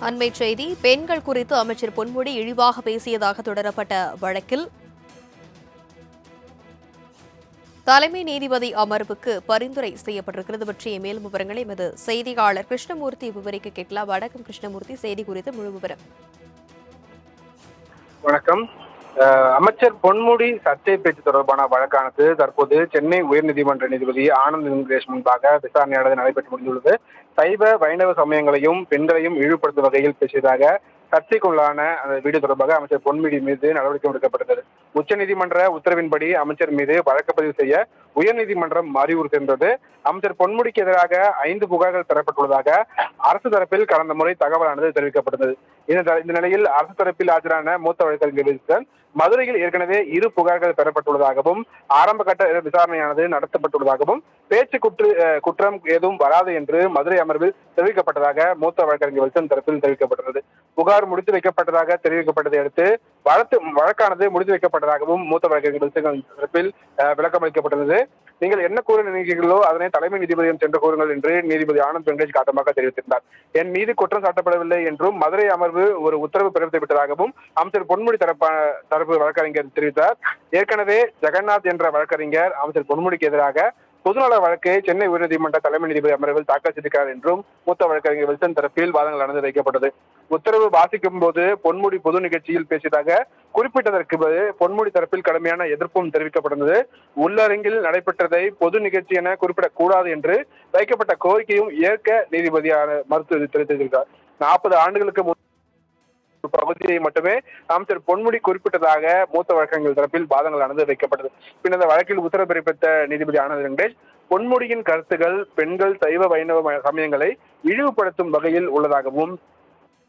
அண்மை செய்தி பெண்கள் குறித்து அமைச்சர் பொன்முடி இழிவாக பேசியதாக தொடரப்பட்ட வழக்கில் தலைமை நீதிபதி அமர்வுக்கு பரிந்துரை செய்யப்பட்டிருக்கிறது. பற்றிய மேலும் விவரங்களை எமது செய்தியாளர் கிருஷ்ணமூர்த்தி விவரிக்க கேட்கலாம். வணக்கம் கிருஷ்ணமூர்த்தி. செய்தி குறித்து முழு விவரம். வணக்கம். அமைச்சர் பொன்முடி சர்ச்சை பேச்சு தொடர்பான வழக்கானது தற்போது சென்னை உயர்நீதிமன்ற நீதிபதி ஆனந்த் வெங்கடேஷ் முன்பாக விசாரணையானது நடைபெற்று முடிந்துள்ளது. சைவ வைணவ சமயங்களையும் பெண்களையும் இழிவுபடுத்தும் வகையில் பேசியதாக சர்ச்சைக்குள்ளான அந்த வீடு தொடர்பாக அமைச்சர் பொன்முடி மீது நடவடிக்கை எடுக்கப்பட்டது. உச்சநீதிமன்ற உத்தரவின்படி அமைச்சர் மீது வழக்கு பதிவு செய்ய உயர்நீதிமன்றம் அறிவுறுத்திருந்தது. அமைச்சர் பொன்முடிக்கு எதிராக ஐந்து புகார்கள் பெறப்பட்டுள்ளதாக அரசு தரப்பில் கடந்த முறை தகவலானது தெரிவிக்கப்பட்டது. இந்த நிலையில் அரசு தரப்பில் ஆஜரான மூத்த வழக்கறிஞர் வில்சன் மதுரையில் ஏற்கனவே இரு புகார்கள் பெறப்பட்டுள்ளதாகவும் ஆரம்ப கட்ட விசாரணையானது நடத்தப்பட்டுள்ளதாகவும் பேச்சு குற்று குற்றம் எதுவும் வராது என்று மதுரை அமர்வில் தெரிவிக்கப்பட்டதாக மூத்த வழக்கறிஞர் வில்சன் தரப்பில் தெரிவிக்கப்பட்டுள்ளது. புகார் முடித்து வைக்கப்பட்டதாக தெரிவிக்கப்பட்டதை அடுத்து வழக்கு வழக்கானது முடித்து வைக்கப்பட்டதாகவும் மூத்த வழக்கறிஞர்கள் தரப்பில் விளக்கம் அளிக்கப்பட்டுள்ளது. நீங்கள் என்ன கூற நினைக்கிறீர்களோ அதனை தலைமை நீதிபதியிடம் சென்று கூறுங்கள் என்று நீதிபதி ஆனந்த் வெங்கடேஷ் காட்டமாக தெரிவித்திருந்தார். என் மீது குற்றம் சாட்டப்படவில்லை என்றும் மதுரை அமர்வு ஒரு உத்தரவு பிறப்பித்து விட்டதாகவும் அமைச்சர் பொன்முடி தரப்ப தரப்பு வழக்கறிஞர் தெரிவித்தார். ஏற்கனவே ஜெகநாத் என்ற வழக்கறிஞர் அமைச்சர் பொன்முடிக்கு எதிராக பொதுநல வழக்கை சென்னை உயர்நீதிமன்ற தலைமை நீதிபதி அமர்வில் தாக்கல் செய்திருக்கிறார் என்றும் மூத்த வழக்கறிஞர் வில்சன் தரப்பில் வாதங்கள் நடந்து வைக்கப்பட்டது. உத்தரவு வாசிக்கும் போது பொன்முடி பொது நிகழ்ச்சியில் பேசியதாக குறிப்பிட்டதற்கு பொன்முடி தரப்பில் கடுமையான எதிர்ப்பும் தெரிவிக்கப்பட்டது உள்ளரங்கில் நடைபெற்றதை பொது நிகழ்ச்சி என குறிப்பிடக்கூடாது என்று வைக்கப்பட்ட கோரிக்கையும் ஏற்க நீதிபதியான மறுத்து தெரிவித்திருக்கிறார். நாற்பது ஆண்டுகளுக்கு முன் ஒரு பகுதியை மட்டுமே அமைச்சர் பொன்முடி குறிப்பிட்டதாக மூத்த வழக்கங்கள் தரப்பில் வாதங்களானது வைக்கப்பட்டது. பின்னர் இந்த வழக்கில் உத்தரவு பிறப்பித்த நீதிபதி ஆனந்த் வெங்கடேஷ் பொன்முடியின் கருத்துகள் பெண்கள் சைவ வைணவ சமயங்களை இழிவுபடுத்தும் வகையில் உள்ளதாகவும்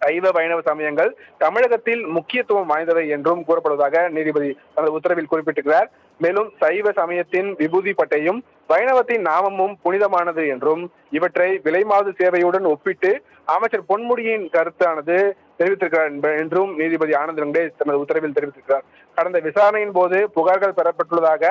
சைவ வைணவ சமயங்கள் தமிழகத்தில் முக்கியத்துவம் வாய்ந்தவை என்றும் கூறப்படுவதாக நீதிபதி தனது உத்தரவில் குறிப்பிட்டிருக்கிறார். மேலும் சைவ சமயத்தின் விபூதி பட்டையும் வைணவத்தின் நாமமும் புனிதமானது என்றும் இவற்றை விலைமாது சேவையுடன் ஒப்பிட்டு அமைச்சர் பொன்முடியின் கருத்தானது தெரிவித்திருக்கிறார் என்றும் நீதிபதி ஆனந்த் வெங்கடேஷ் தனது உத்தரவில் தெரிவித்திருக்கிறார். கடந்த விசாரணையின் போது புகார்கள் பெறப்பட்டுள்ளதாக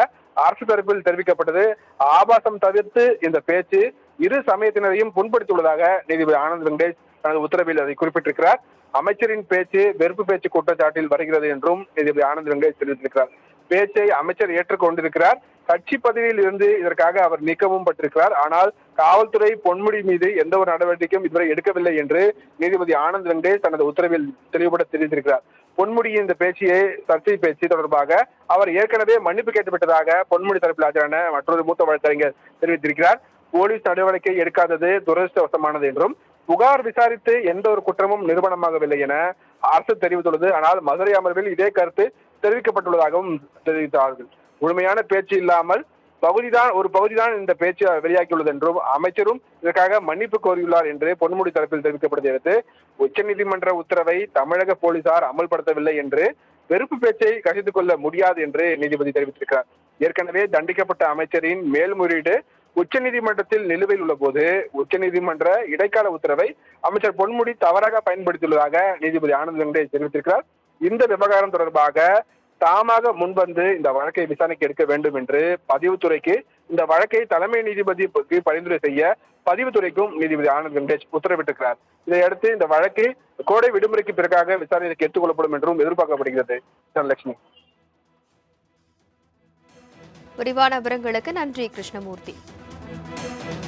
அரசு தரப்பில் தெரிவிக்கப்பட்டது. ஆபாசம் தவிர்த்து இந்த பேச்சு இரு சமயத்தினரையும் புண்படுத்தியுள்ளதாக நீதிபதி ஆனந்த் வெங்கடேஷ் தனது உத்தரவில் அதை குறிப்பிட்டிருக்கிறார். அமைச்சரின் பேச்சு வெறுப்பு பேச்சு குற்றச்சாட்டில் வருகிறது என்றும் நீதிபதி ஆனந்த் வெங்கடேஷ் தெரிவித்திருக்கிறார். பேச்சை அமைச்சர் ஏற்றுக்கொண்டிருக்கிறார். கட்சி பதவியில் இருந்து இதற்காக அவர் நீக்கவும் பட்டிருக்கிறார். ஆனால் காவல்துறை பொன்முடி மீது எந்த ஒரு நடவடிக்கையும் இதுவரை எடுக்கவில்லை என்று நீதிபதி ஆனந்த் வெங்கடேஷ் தனது உத்தரவில் தெளிவுபட தெரிவித்திருக்கிறார். பொன்முடியின் இந்த பேச்சியை சர்ச்சை பேச்சு தொடர்பாக அவர் ஏற்கனவே மன்னிப்பு கேட்டுவிட்டதாக பொன்முடி தரப்பில் ஆஜரான மற்றொரு மூத்த வழக்கறிஞர் தெரிவித்திருக்கிறார். போலீஸ் நடவடிக்கை எடுக்காதது துரதிருஷ்டவசமானது என்றும் புகார் விசாரித்து எந்த ஒரு குற்றமும் நிறுவனமாகவில்லை என அரசு தெரிவித்துள்ளது. ஆனால் மதுரை அமர்வில் இதே கருத்து தெரிவிக்கப்பட்டுள்ளதாகவும் தெரிவித்தார்கள். முழுமையான பேச்சு இல்லாமல் பகுதிதான் ஒரு பகுதிதான் இந்த பேச்சு வெளியாகியுள்ளது என்றும் அமைச்சரும் இதற்காக மன்னிப்பு கோரியுள்ளார் என்று பொன்முடி தரப்பில் தெரிவிக்கப்பட்டதை அடுத்து உச்சநீதிமன்ற உத்தரவை தமிழக போலீசார் அமல்படுத்தவில்லை என்று வெறுப்பு பேச்சை கசித்துக் கொள்ள முடியாது என்று நீதிபதி தெரிவித்திருக்கிறார். ஏற்கனவே தண்டிக்கப்பட்ட அமைச்சரின் மேல்முறையீடு உச்சநீதிமன்றத்தில் நிலுவையில் உள்ள போது உச்சநீதிமன்ற இடைக்கால உத்தரவை அமைச்சர் பொன்முடி தவறாக பயன்படுத்தியுள்ளதாக நீதிபதி ஆனந்த் வெங்கடே தெரிவித்திருக்கிறார். இந்த விவகாரம் தொடர்பாக தாமாக முன்வந்து இந்த வழக்கை விசாரணைக்கு எடுக்க வேண்டும் என்று பதிவுத்துறைக்கு இந்த வழக்கை தலைமை நீதிபதிக்கு பரிந்துரை செய்ய பதிவுத்துறைக்கும் நீதிபதி ஆனந்த் வெங்கடேஷ் உத்தரவிட்டிருக்கிறார். இதையடுத்து இந்த வழக்கு கோடை விடுமுறைக்கு பிறகாக விசாரணைக்கு எடுத்துக்கொள்ளப்படும் என்றும் எதிர்பார்க்கப்படுகிறது. தனலட்சுமி. விரிவான விவரங்களுக்கு நன்றி கிருஷ்ணமூர்த்தி. Thank you.